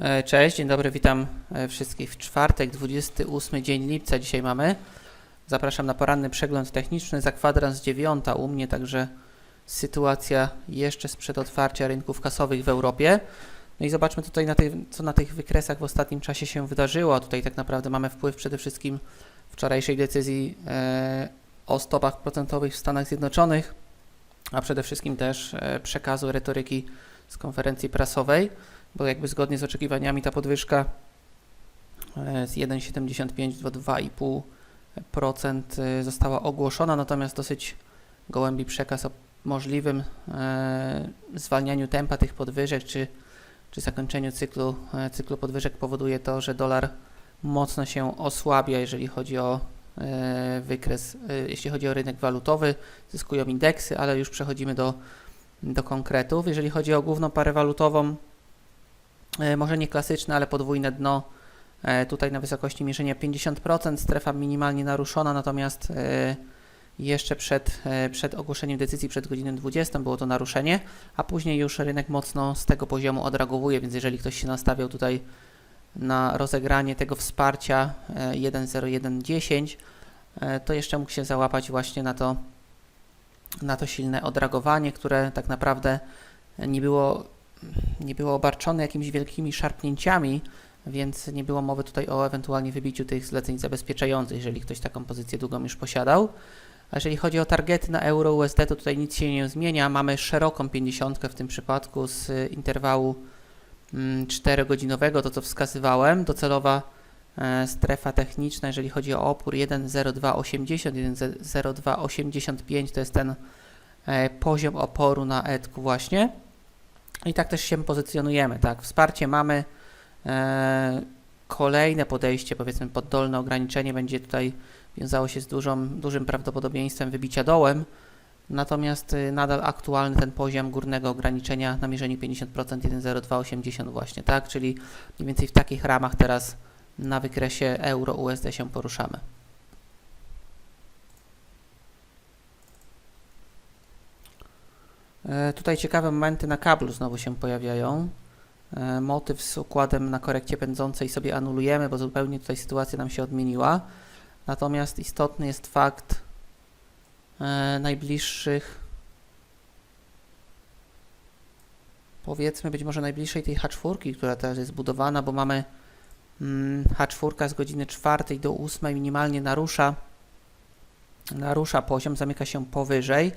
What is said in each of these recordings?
E, Cześć, dzień dobry, witam e, wszystkich w czwartek, 28 dzień lipca dzisiaj mamy. Zapraszam na poranny przegląd techniczny za kwadrans 9 u mnie, także sytuacja jeszcze sprzed otwarcia rynków kasowych w Europie. No i zobaczmy tutaj, na co na tych wykresach w ostatnim czasie się wydarzyło. Tutaj tak naprawdę mamy wpływ przede wszystkim wczorajszej decyzji e, o stopach procentowych w Stanach Zjednoczonych, a przede wszystkim też e, przekazu retoryki z konferencji prasowej bo jakby zgodnie z oczekiwaniami ta podwyżka e, z 1,75 do 2,5% e, została ogłoszona, natomiast dosyć gołębi przekaz o możliwym e, zwalnianiu tempa tych podwyżek, czy, czy zakończeniu cyklu, cyklu podwyżek powoduje to, że dolar mocno się osłabia, jeżeli chodzi o wykres, jeśli chodzi o rynek walutowy, zyskują indeksy, ale już przechodzimy do, do konkretów. Jeżeli chodzi o główną parę walutową, może nie klasyczne, ale podwójne dno. E, Tutaj na wysokości mierzenia 50%, strefa minimalnie naruszona, natomiast e, jeszcze przed, e, przed ogłoszeniem decyzji, przed godziną 20 było to naruszenie, a później już rynek mocno z tego poziomu odreagowuje, więc jeżeli ktoś się nastawiał tutaj na rozegranie tego wsparcia e, 1.0110, e, to jeszcze mógł się załapać właśnie na to, na to silne odreagowanie, które tak naprawdę nie było nie było obarczone jakimiś wielkimi szarpnięciami, więc nie było mowy tutaj o ewentualnie wybiciu tych zleceń zabezpieczających, jeżeli ktoś taką pozycję długą już posiadał. A jeżeli chodzi o targety na euro USD, to tutaj nic się nie zmienia. Mamy szeroką 50 w tym przypadku z interwału mm, 4-godzinowego, to co wskazywałem. Docelowa e, strefa techniczna, jeżeli chodzi o opór 1.0280, 1.0285 to jest ten e, poziom oporu na ETK właśnie. I tak też się pozycjonujemy, tak? Wsparcie mamy. E, kolejne podejście, powiedzmy poddolne ograniczenie będzie tutaj wiązało się z dużą, dużym prawdopodobieństwem wybicia dołem. Natomiast y, nadal aktualny ten poziom górnego ograniczenia na mierzeniu 50% 1,0280 właśnie, tak? Czyli mniej więcej w takich ramach teraz na wykresie euro-USD się poruszamy. Tutaj ciekawe momenty na kablu znowu się pojawiają. E, Motyw z układem na korekcie pędzącej sobie anulujemy, bo zupełnie tutaj sytuacja nam się odmieniła. Natomiast istotny jest fakt e, najbliższych, powiedzmy być może najbliższej tej H4, która teraz jest zbudowana, bo mamy mm, H4 z godziny 4 do 8 minimalnie narusza, narusza poziom, zamyka się powyżej.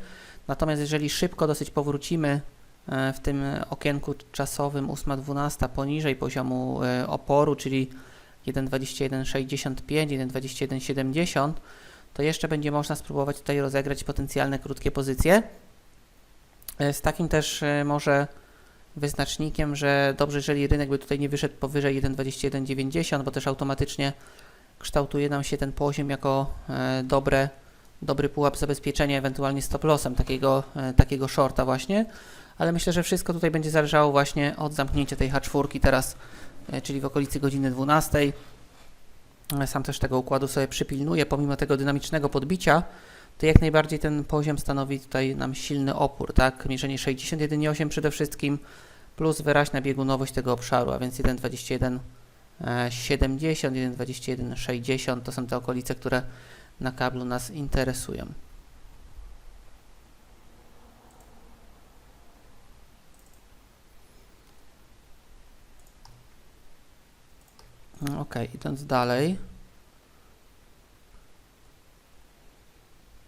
Natomiast jeżeli szybko dosyć powrócimy e, w tym okienku czasowym 8-12 poniżej poziomu e, oporu, czyli 1.2165, 1.2170, to jeszcze będzie można spróbować tutaj rozegrać potencjalne krótkie pozycje. E, Z takim też może wyznacznikiem, że dobrze, jeżeli rynek by tutaj nie wyszedł powyżej 1.2190, bo też automatycznie kształtuje nam się ten poziom jako dobre dobry pułap zabezpieczenia, ewentualnie stop lossem takiego, e, takiego shorta właśnie, ale myślę, że wszystko tutaj będzie zależało właśnie od zamknięcia tej H4 teraz, e, czyli w okolicy godziny 12. E, Sam też tego układu sobie przypilnuję, pomimo tego dynamicznego podbicia, to jak najbardziej ten poziom stanowi tutaj nam silny opór, tak? Mierzenie 61,8 przede wszystkim, plus wyraźna biegunowość tego obszaru, a więc 1,21 e, 70, 1,21 60 to są te okolice, które na kablu nas interesują. Mm, Ok, idąc dalej.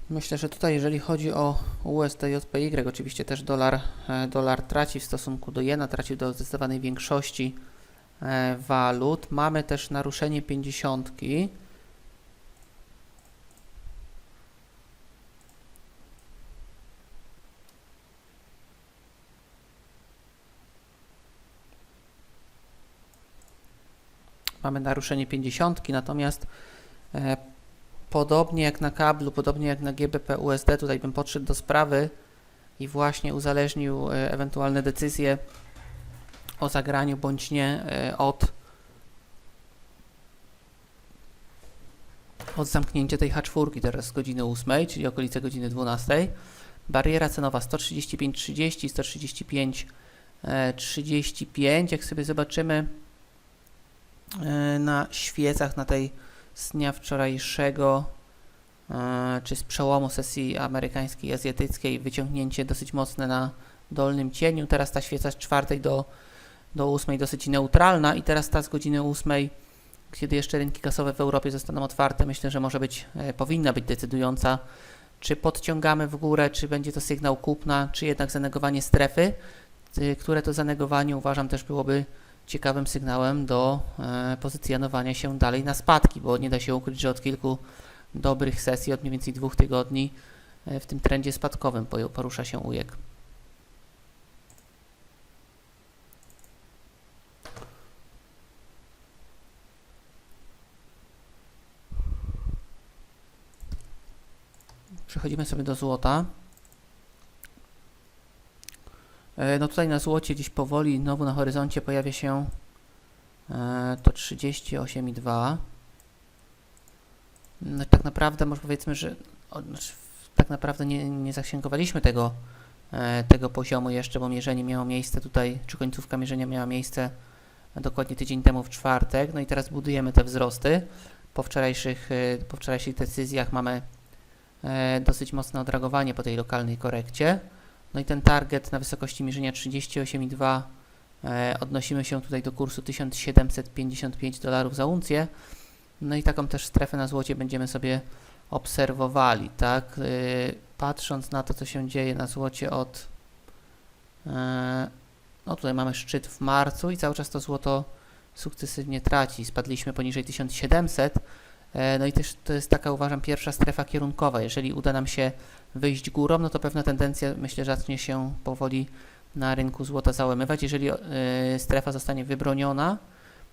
Myślę, że tutaj jeżeli chodzi o USD JPY, oczywiście też dolar, e, dolar traci w stosunku do jena, tracił do zdecydowanej większości e, walut. Mamy też naruszenie 50. mamy naruszenie 50, natomiast e, podobnie jak na kablu, podobnie jak na GBP USD, tutaj bym podszedł do sprawy i właśnie uzależnił e, ewentualne decyzje o zagraniu bądź nie e, od od zamknięcia tej H4 teraz z godziny 8, czyli okolice godziny 12. Bariera cenowa 135,30, 135,35. Jak sobie zobaczymy e, na świecach na tej z dnia wczorajszego, e, czy z przełomu sesji amerykańskiej i azjatyckiej, wyciągnięcie dosyć mocne na dolnym cieniu. Teraz ta świeca z czwartej do, do ósmej dosyć neutralna i teraz ta z godziny ósmej, kiedy jeszcze rynki kasowe w Europie zostaną otwarte, myślę, że może być, e, powinna być decydująca, czy podciągamy w górę, czy będzie to sygnał kupna, czy jednak zanegowanie strefy, które to zanegowanie uważam też byłoby ciekawym sygnałem do e, pozycjonowania się dalej na spadki, bo nie da się ukryć, że od kilku dobrych sesji, od mniej więcej dwóch tygodni e, w tym trendzie spadkowym po- porusza się ujek. Przechodzimy sobie do złota. E, No tutaj na złocie gdzieś powoli znowu na horyzoncie pojawia się e, to 38,2. No tak naprawdę może powiedzmy, że znaczy, tak naprawdę nie, nie zasięgowaliśmy tego, e, tego poziomu jeszcze, bo mierzenie miało miejsce tutaj, czy końcówka mierzenia miała miejsce dokładnie tydzień temu w czwartek. No i teraz budujemy te wzrosty. Po wczorajszych, po wczorajszych decyzjach mamy dosyć mocne odreagowanie po tej lokalnej korekcie. No i ten target na wysokości mierzenia 38,2 e, odnosimy się tutaj do kursu 1755 dolarów za uncję. No i taką też strefę na złocie będziemy sobie obserwowali, tak? Y, patrząc na to, co się dzieje na złocie od e, no tutaj mamy szczyt w marcu i cały czas to złoto sukcesywnie traci. Spadliśmy poniżej 1700. E, No i też to jest taka, uważam, pierwsza strefa kierunkowa. Jeżeli uda nam się wyjść górą, no to pewna tendencja, myślę, zacznie się powoli na rynku złota załamywać. Jeżeli e, strefa zostanie wybroniona,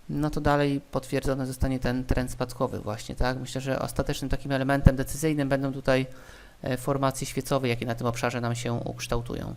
no to dalej potwierdzony zostanie ten trend spadkowy właśnie, tak? Myślę, że ostatecznym takim elementem decyzyjnym będą tutaj e, formacje świecowe, jakie na tym obszarze nam się ukształtują.